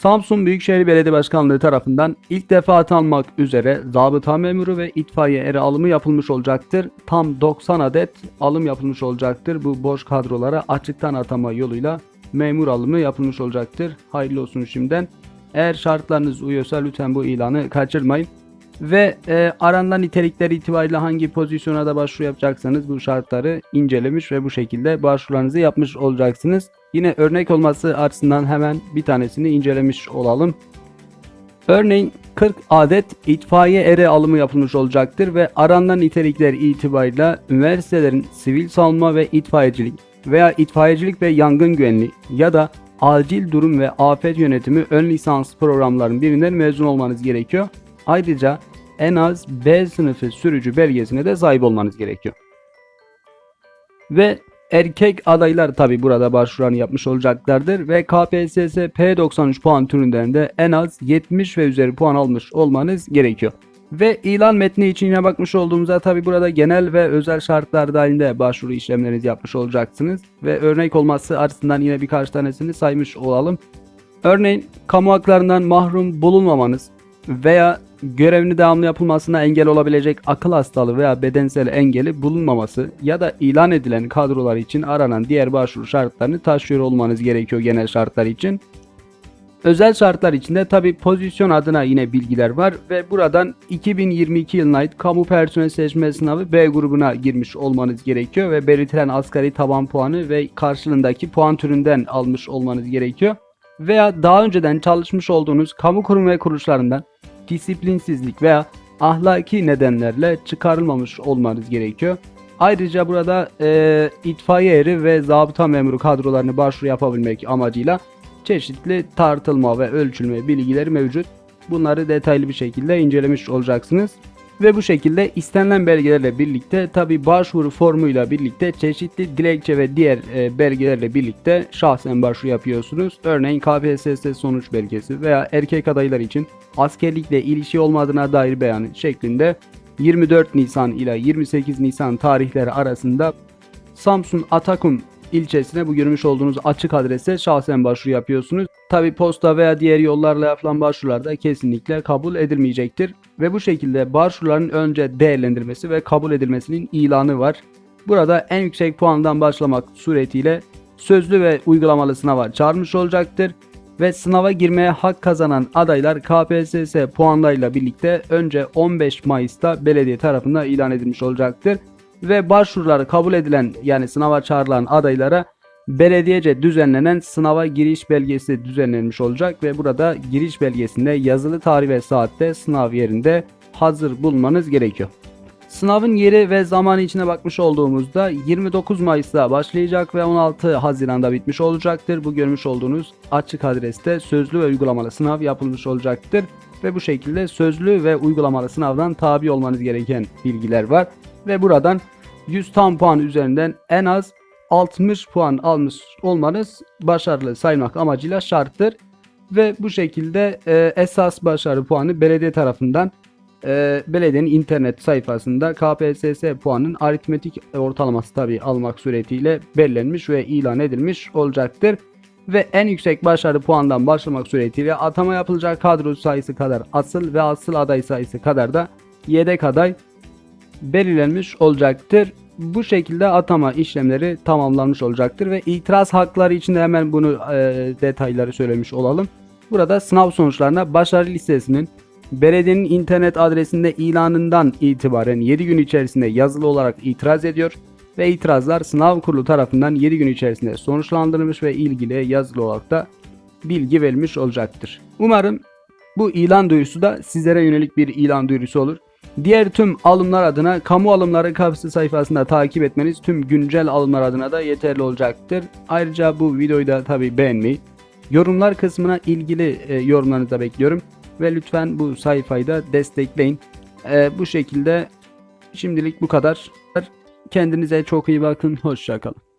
Samsun Büyükşehir Belediye Başkanlığı tarafından ilk defa atanmak üzere zabıta memuru ve itfaiye eri alımı yapılmış olacaktır. Tam 90 adet alım yapılmış olacaktır. Bu boş kadrolara açıktan atama yoluyla memur alımı yapılmış olacaktır. Hayırlı olsun şimdiden. Eğer şartlarınız uyuyorsa lütfen bu ilanı kaçırmayın. Ve e, aranan nitelikleri itibariyle hangi pozisyona da başvuru yapacaksanız bu şartları incelemiş ve bu şekilde başvurularınızı yapmış olacaksınız. Yine örnek olması açısından hemen bir tanesini incelemiş olalım. Örneğin 40 adet itfaiye eri alımı yapılmış olacaktır ve aranan nitelikler itibariyle üniversitelerin sivil savunma ve itfaiyecilik veya itfaiyecilik ve yangın güvenliği ya da acil durum ve afet yönetimi ön lisans programlarının birinden mezun olmanız gerekiyor. Ayrıca en az B sınıfı sürücü belgesine de sahip olmanız gerekiyor. Ve erkek adaylar tabi burada başvuranı yapmış olacaklardır ve KPSS P93 puan türünden de en az 70 ve üzeri puan almış olmanız gerekiyor. Ve ilan metni için yine bakmış olduğumuzda tabi burada genel ve özel şartlar dahilinde başvuru işlemlerinizi yapmış olacaksınız. Ve örnek olması açısından yine birkaç tanesini saymış olalım. Örneğin kamu haklarından mahrum bulunmamanız veya görevini devamlı yapılmasına engel olabilecek akıl hastalığı veya bedensel engeli bulunmaması ya da ilan edilen kadrolar için aranan diğer başvuru şartlarını taşıyor olmanız gerekiyor genel şartlar için. Özel şartlar içinde tabi pozisyon adına yine bilgiler var ve buradan 2022 yılına ait kamu personel seçme sınavı B grubuna girmiş olmanız gerekiyor ve belirtilen asgari taban puanı ve karşılığındaki puan türünden almış olmanız gerekiyor. Veya daha önceden çalışmış olduğunuz kamu kurum ve kuruluşlarından disiplinsizlik veya ahlaki nedenlerle çıkarılmamış olmanız gerekiyor. Ayrıca burada e, itfaiye eri ve zabıta memuru kadrolarını başvuru yapabilmek amacıyla çeşitli tartılma ve ölçülme bilgileri mevcut. Bunları detaylı bir şekilde incelemiş olacaksınız. Ve bu şekilde istenilen belgelerle birlikte tabi başvuru formuyla birlikte çeşitli dilekçe ve diğer e, belgelerle birlikte şahsen başvuru yapıyorsunuz. Örneğin KPSS sonuç belgesi veya erkek adaylar için askerlikle ilişki olmadığına dair beyanı şeklinde 24 Nisan ile 28 Nisan tarihleri arasında Samsun Atakum ilçesine bu görmüş olduğunuz açık adrese şahsen başvuru yapıyorsunuz. Tabi posta veya diğer yollarla yapılan başvurularda kesinlikle kabul edilmeyecektir. Ve bu şekilde başvuruların önce değerlendirmesi ve kabul edilmesinin ilanı var. Burada en yüksek puandan başlamak suretiyle sözlü ve uygulamalı sınava çağrılmış olacaktır. Ve sınava girmeye hak kazanan adaylar KPSS puanlarıyla birlikte önce 15 Mayıs'ta belediye tarafından ilan edilmiş olacaktır ve başvuruları kabul edilen yani sınava çağrılan adaylara belediyece düzenlenen sınava giriş belgesi düzenlenmiş olacak ve burada giriş belgesinde yazılı tarih ve saatte sınav yerinde hazır bulmanız gerekiyor. Sınavın yeri ve zamanı içine bakmış olduğumuzda 29 Mayıs'ta başlayacak ve 16 Haziran'da bitmiş olacaktır. Bu görmüş olduğunuz açık adreste sözlü ve uygulamalı sınav yapılmış olacaktır. Ve bu şekilde sözlü ve uygulamalı sınavdan tabi olmanız gereken bilgiler var. Ve buradan 100 tam puan üzerinden en az 60 puan almış olmanız başarılı saymak amacıyla şarttır. Ve bu şekilde e, esas başarı puanı belediye tarafından e, belediyenin internet sayfasında KPSS puanın aritmetik ortalaması tabi almak suretiyle belirlenmiş ve ilan edilmiş olacaktır. Ve en yüksek başarı puandan başlamak suretiyle atama yapılacak kadro sayısı kadar asıl ve asıl aday sayısı kadar da yedek aday belirlenmiş olacaktır. Bu şekilde atama işlemleri tamamlanmış olacaktır ve itiraz hakları için de hemen bunu e, detayları söylemiş olalım. Burada sınav sonuçlarına başarı listesinin belediyenin internet adresinde ilanından itibaren 7 gün içerisinde yazılı olarak itiraz ediyor ve itirazlar sınav kurulu tarafından 7 gün içerisinde sonuçlandırılmış ve ilgili yazılı olarak da bilgi verilmiş olacaktır. Umarım bu ilan duyurusu da sizlere yönelik bir ilan duyurusu olur. Diğer tüm alımlar adına kamu alımları kapısı sayfasında takip etmeniz tüm güncel alımlar adına da yeterli olacaktır. Ayrıca bu videoyu da tabi beğenmeyi, yorumlar kısmına ilgili e, yorumlarınızı da bekliyorum. Ve lütfen bu sayfayı da destekleyin. E, bu şekilde şimdilik bu kadar. Kendinize çok iyi bakın. Hoşçakalın.